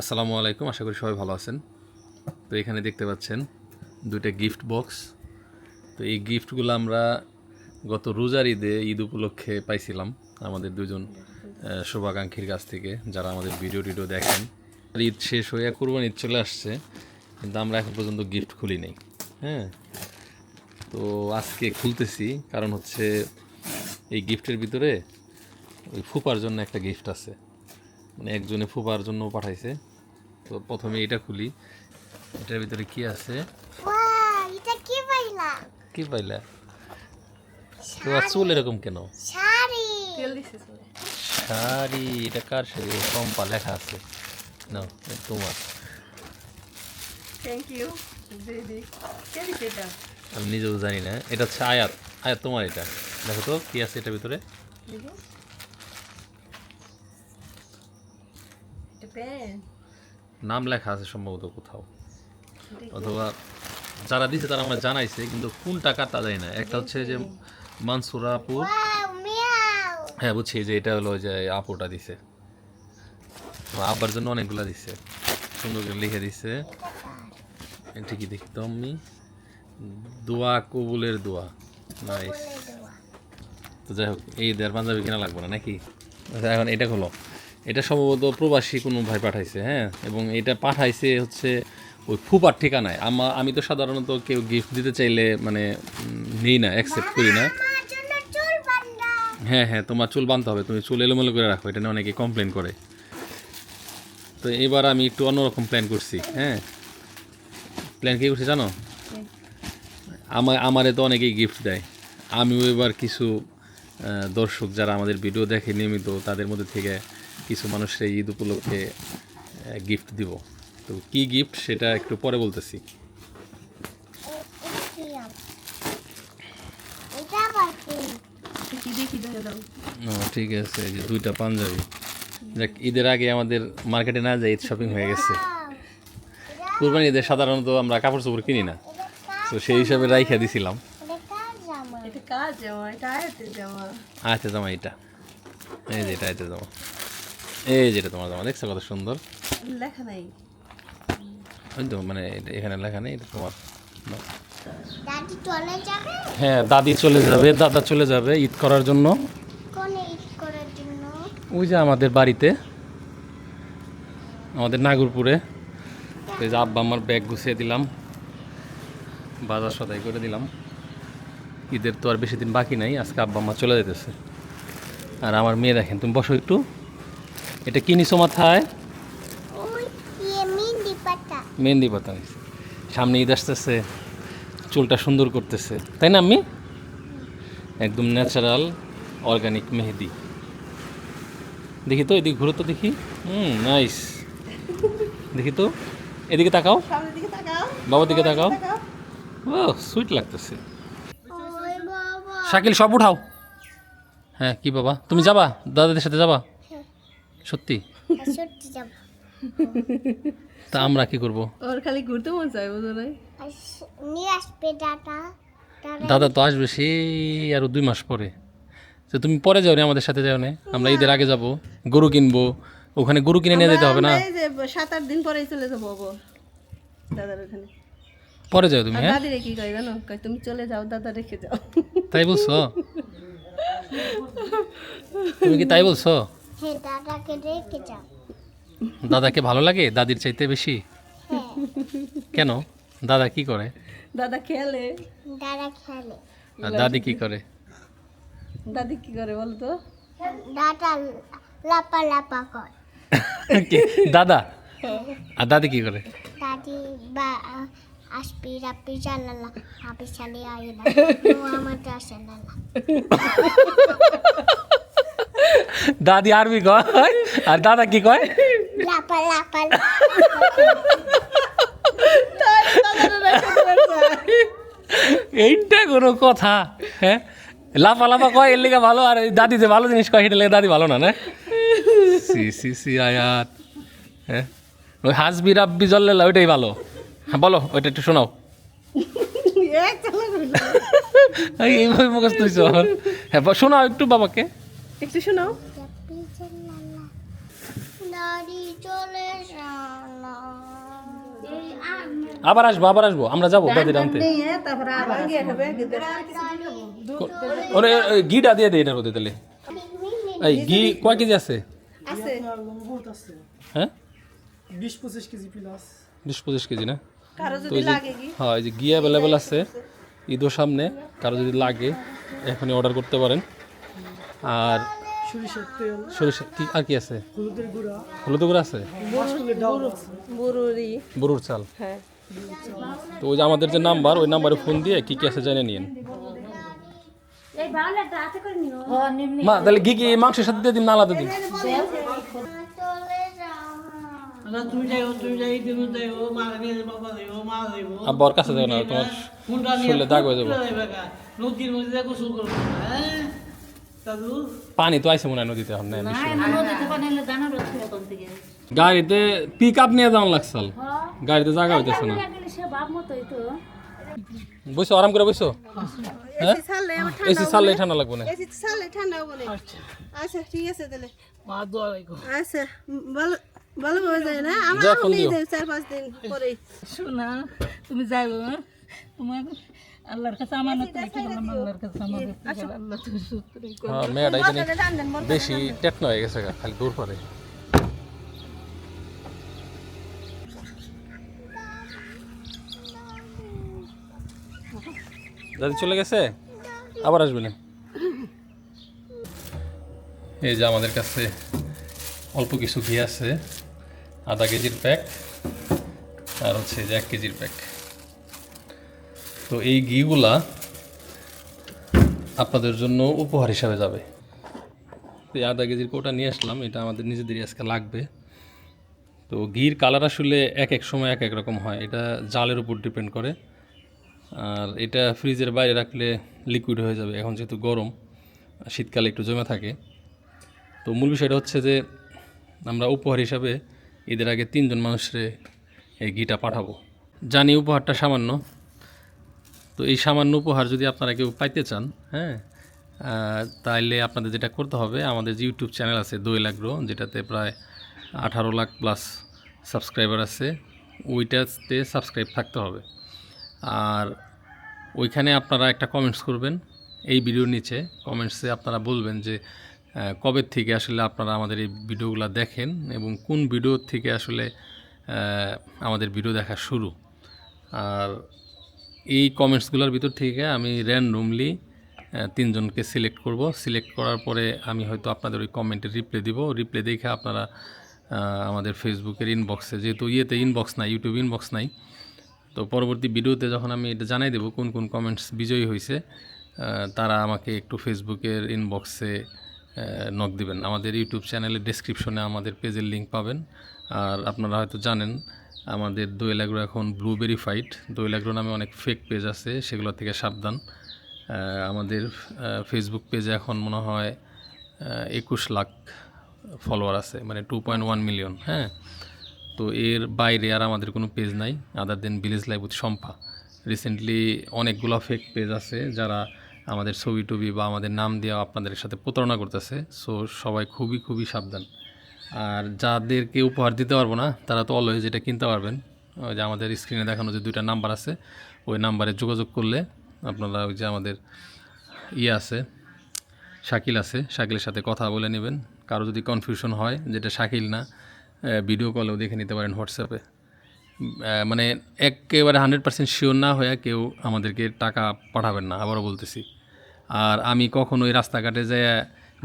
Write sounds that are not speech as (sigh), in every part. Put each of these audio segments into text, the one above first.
আসসালামু আলাইকুম, আশা করি সবাই ভালো আছেন। তো এখানে দেখতে পাচ্ছেন দুইটা গিফট বক্স তো এই গিফটগুলো আমরা গত রোজার ঈদে, ঈদ উপলক্ষে পাইছিলাম আমাদের দুজন শুভাকাঙ্ক্ষীর কাছ থেকে, যারা আমাদের ভিডিও টিডিও দেখেন। ঈদ শেষ হয়ে কোরবান ঈদ চলে আসছে, কিন্তু আমরা এখন পর্যন্ত গিফট খুলি নাই হ্যাঁ? তো আজকে খুলতেছি, কারণ হচ্ছে এই গিফটের ভিতরে ওই ফুপার জন্য একটা গিফট আছে। মানে একজনে ফুপার জন্য পাঠাইছে। তো প্রথমে এটা খুলি। এটার ভিতরে কি আছে? এটা কি পাইলা? কি পাইলা? তোমার চুল এরকম কেন? শাড়ি। শাড়ি এটা কার শাড়ি? পম্পা লেখা আছে। না তোমার। থ্যাংক ইউ আমি নিজেও জানি না। এটা হচ্ছে আয়াত। আয়াত তোমার এটা। দেখো তো কি আছে এটার ভিতরে দিদি এটা পেন নাম লেখা আছে সম্ভবত কোথাও। অথবা যারা দিছে তারা আমরা জানাইছে কিন্তু কোন টাকা তা জানি না। একটা হচ্ছে যে মানসুরাপুর। হ্যাঁ বুঝছি যে এটা হলো যে আপুটা দিছে। আব্বার জন্য অনেকগুলা দিছে। সুন্দর করে লিখে দিছে। ঠিকই দেখি তো আমি। দোয়া কবুলের দোয়া। নাইস তো যাই হোক এই দেড় পাঞ্জাবি কেনা লাগবে না নাকি? আচ্ছা, এখন এটা হলো এটা সম্ভবত প্রবাসী কোনো ভাই পাঠাইছে হ্যাঁ? এবং এটা পাঠাইছে হচ্ছে ওই ফুপার ঠিকানায়। আমা আমি তো সাধারণত কেউ গিফট দিতে চাইলে মানে নিই না অ্যাকসেপ্ট করি না। হ্যাঁ হ্যাঁ তোমার চুল বাঁধতে হবে তুমি চুল এলোমেলো করে রাখো এটা নিয়ে অনেকে কমপ্লেন করে। তো এবার আমি একটু অন্যরকম প্ল্যান করছি হ্যাঁ? প্ল্যান কী করছি জানো? আমার আমারে তো অনেকেই গিফট দেয়। আমিও এবার কিছু দর্শক যারা আমাদের ভিডিও দেখে নিয়মিত তাদের মধ্যে থেকে কিছু মানুষের ঈদ উপলক্ষে গিফট দিব। তো কি গিফট সেটা একটু পরে বলতেছি। ও ঠিক আছে যে দুইটা পাঞ্জাবি। দেখ ঈদের আগে আমাদের মার্কেটে না যাই ঈদ শপিং হয়ে গেছে। কুরবানি ঈদে সাধারণত আমরা কাপড় চোপড় কিনি না। তো সেই হিসাবে রাইখা দিছিলাম। জামা? এটা আচ্ছা জামা। এটা। এই যে এটা এটা জামা। এই যেটা তোমার জামা দেখছ কত সুন্দর? লেখা নাই। ওই তো মানে এখানে লেখা নেই এটা তোমার। নাও। দাদি চলে যাবে? হ্যাঁ দাদি চলে যাবে দাদা চলে যাবে ঈদ করার জন্য। কোন ঈদ করার জন্য? ওই যে আমাদের বাড়িতে আমাদের নাগরপুরে। এই যে আব্বা আমার ব্যাগ গুছিয়ে দিলাম বাজার সদাই করে দিলাম। ঈদের তো আর বেশি দিন বাকি নাই আজকে আব্বা আম্মা চলে যেতেছে আর আমার মেয়ে দেখেন তুমি বসো একটু। এটা কি নিছো মাথায়? ওই মিন্দি পাতা। মেহেন্দি পাতা সামনে ঈদ আসতেছে চুলটা সুন্দর করতেছে। তাই না আমি একদম ন্যাচারাল অর্গানিক মেহেদি দেখি তো এদিকে ঘুরো তো দেখি। Hmm nice. দেখি তো এদিকে তাকাও। সামনের দিকে তাকাও। বাবার দিকে তাকাও। ও সুইট লাগতেছে। শাকিল সব উঠাও। হ্যাঁ কি বাবা? তুমি যাবা? দাদাদের সাথে যাবা। সত্যি? সত্যি যাব। তা আমরা কি করব? ওর খালি ঘুরতে মন চাই বুঝো নাই নিয়ে আসবে দাদা দাদা দাদা তো আসবে সেই আরও দুই মাস পরে। তো তুমি পরে যাও নি আমাদের সাথে যাও না। আমরা ঈদের আগে যাব গরু কিনবো। ওখানে গরু কিনে নিয়ে যেতে হবে না? আমরা এই যে সাত আট দিন পরেই চলে যাব আবার। দাদার ওখানে। পরে যাও তুমি হ্যাঁ? দাদিরে কি কয় জানো? কয় তুমি চলে যাও দাদা রেখে যাও। তাই বলছো? তুমি কি তাই বলছো? হ্যাঁ দাদাকে রেখে যাও। দাদাকে ভালো লাগে? দাদির চাইতে বেশি? হ্যাঁ। কেন? দাদা কি করে? দাদা খেলে। দাদা খেলে। দাদি কি করে? দাদি কি করে বলতো? তো দাদা লাপা লাপা কর। কি? দাদা? আর দাদি কি করে? দাদি বা আসবি রাপি চালালা আপি চালে আয় না ও আমার আসে না। (laughs) দাদি আরবি কয়? আর দাদা কি কয়? লাপা লাপা এইটা কোনো কথা হ্যাঁ? লাফা লাফা কয় এর লেগে ভালো আর দাদি যে ভালো জিনিস কয় সেটা লেগে দাদি ভালো না না? সি সি সি আয়াত হ্যাঁ? ওই হাসবি রাব্বি জল্লেলা ওইটাই ভালো। হ্যাঁ বলো ওইটা একটু শোনাও। এইভাবে মুখস্থ হ্যাঁ শোনাও একটু বাবাকে। একটু শোনাও রাপি চালালা দাদি চলে যাও আবার আসব আবার আসব। আমরা যাব দাদির আনতে। আবার ওরে ঘিটা দিয়ে দেয় এটার মধ্যে তাহলে। এই ঘি কয় কেজি আছে? আছে। হ্যাঁ? বিশ পঁচিশ কেজি প্লাস বিশ পঁচিশ কেজি না? কারও তো এই যে হ্যাঁ এই যে ঘি অ্যাভেলেবেল আছে ঈদের সামনে কারও যদি লাগে এখনই অর্ডার করতে পারেন। আর সরিষার তেল। সরিষা কি আর কি আছে? হলুদের গুঁড়া। হলুদ গুঁড়ো আছে? বুড়ুরি গরুর চাল। হ্যাঁ। তো ওই যে আমাদের যে নাম্বার ওই নাম্বারে ফোন দিয়ে কি কি আছে জেনে নিন মা তাহলে ঘি কি মাংসের সাথে দিয়ে দিন না আলাদা দিন? চলে যাও তুমি যাইও তুমি যাই তুমি যাইও মা নিয়ে বাবা যাইও মা যাইও আব্বা ওর কাছে যাও না তোমার শরীরে দাগ হয়ে যাব। নদীর মধ্যে দেখো শুরু করব হ্যাঁ? পানি তো আইসে মনে হয় নদীতে এখন গাড়িতে পিক আপ নিয়ে যাওয়ার লাগছাল গাড়িতে জায়গা হইতেছে না। বসো আরাম করে বসো হ্যাঁ? এসি ছাড়লে ছাড়লে ঠান্ডা লাগবে না। এসি ছাড়লে ঠান্ডা হবে না। আচ্ছা। ঠিক আছে তাহলে। আচ্ছা ভালো যায় না? আমার চার পাঁচ দিন পরেই। শোনা তুমি হ্যাঁ? তোমার আল্লাহর কাছে আমার রেখে গেলাম আল্লাহর কাছে আমার আল্লাহ তুমি সুস্থ রেখো হ্যাঁ মেয়েটা বেশি টেকনো হয়ে গেছে গা, খালি দূর পরে। দাদি চলে গেছে? আবার আসবে না। এই যে আমাদের কাছে অল্প কিছু ঘি আছে, আধা কেজির প্যাক আর হচ্ছে যে এক কেজির প্যাক তো এই ঘিগুলা আপনাদের জন্য উপহার হিসাবে যাবে। এই আধা কেজির কোটা নিয়ে আসলাম, এটা আমাদের নিজেদেরই আজকে লাগবে। তো ঘির কালার আসলে এক এক সময় এক এক রকম হয়, এটা জালের উপর ডিপেন্ড করে। আর এটা ফ্রিজের বাইরে রাখলে লিকুইড হয়ে যাবে, এখন যেহেতু গরম শীতকালে একটু জমে থাকে। তো মূল বিষয়টা হচ্ছে যে, আমরা উপহার হিসাবে ঈদের আগে তিনজন মানুষরে এই ঘিটা পাঠাবো। জানি উপহারটা সামান্য। তো এই সামান্য উপহার যদি আপনারা কেউ পাইতে চান হ্যাঁ তাইলে আপনাদের যেটা করতে হবে, আমাদের যে ইউটিউব চ্যানেল আছে দই লাগল যেটাতে প্রায় আঠারো লাখ প্লাস সাবস্ক্রাইবার আছে, ওইটাতে সাবস্ক্রাইব থাকতে হবে। আর ওইখানে আপনারা একটা কমেন্টস করবেন এই ভিডিওর নিচে। কমেন্টসে আপনারা বলবেন যে কবে থেকে আসলে আপনারা আমাদের এই ভিডিওগুলো দেখেন এবং কোন ভিডিও থেকে আসলে আমাদের ভিডিও দেখা শুরু। আর এই কমেন্টসগুলোর ভিতর থেকে আমি র্যান্ডমলি তিনজনকে সিলেক্ট করব। সিলেক্ট করার পরে আমি হয়তো আপনাদের ওই কমেন্টে রিপ্লে দিব। রিপ্লে দেখে আপনারা আমাদের ফেসবুকের ইনবক্সে যেহেতু ইয়েতে ইনবক্স নাই ইউটিউব ইনবক্স নাই তো পরবর্তী ভিডিওতে যখন আমি এটা জানাই দেবো কোন কোন কমেন্টস বিজয়ী হয়েছে তারা আমাকে একটু ফেসবুকের ইনবক্সে নক দিবেন। আমাদের ইউটিউব চ্যানেলের ডেসক্রিপশনে আমাদের পেজের লিঙ্ক পাবেন। আর আপনারা হয়তো জানেন, আমাদের দোয়েল অ্যাগ্রো এখন ব্লু ভেরিফাইড দোয়েল নামে অনেক ফেক পেজ আছে, সেগুলো থেকে সাবধান। আমাদের ফেসবুক পেজে এখন মনে হয় একুশ লাখ ফলোয়ার আছে মানে টু পয়েন্ট ওয়ান মিলিয়ন হ্যাঁ? তো এর বাইরে আর আমাদের কোনো পেজ নাই other than village live with Shampa recently অনেকগুলো ফেক পেজ আছে যারা আমাদের ছবি টবি বা আমাদের নাম দিয়ে আপনাদের সাথে প্রতারণা করতেছে সো সবাই খুবই খুবই সাবধান। আর যাদেরকে উপহার দিতে পারব না, তারা তো অলওয়েজ এটা কিনতে পারবেন। ওই যে আমাদের স্ক্রিনে দেখানো যে দুইটা নাম্বার আছে, ওই নাম্বারে যোগাযোগ করলে আপনারা ওই যে আমাদের ইয়ে আছে, শাকিল আছে, শাকিলের সাথে কথা বলে নেবেন। কারও যদি কনফিউশন হয়, যেটা শাকিল না ভিডিও কলেও দেখে নিতে পারেন হোয়াটসঅ্যাপে মানে একেবারে হান্ড্রেড পার্সেন্ট শিওর না হয়ে কেউ আমাদেরকে টাকা পাঠাবেন না, আবারও বলতেছি। আর আমি কখনো ওই রাস্তাঘাটে যেয়ে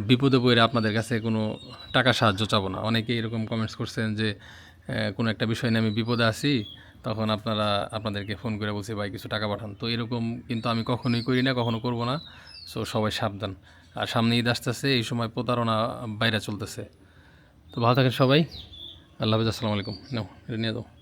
বিপদে পড়ে আপনাদের কাছে কোনো টাকা সাহায্য চাবো না। অনেকে এরকম কমেন্টস করছেন যে কোনো একটা বিষয় নিয়ে আমি বিপদে আছি, তখন আপনারা, আপনাদেরকে ফোন করে বলছি, ভাই, কিছু টাকা পাঠান। তো এরকম কিন্তু আমি কখনোই করি না, কখনো করব না। সো সবাই সাবধান। আর সামনে ঈদ আসতেছে, এই সময় প্রতারণা বাইরে চলতেছে। তো ভালো থাকেন সবাই। আল্লাহ হাফিজ আসসালামু আলাইকুম। নাও এটা নিয়ে দাও।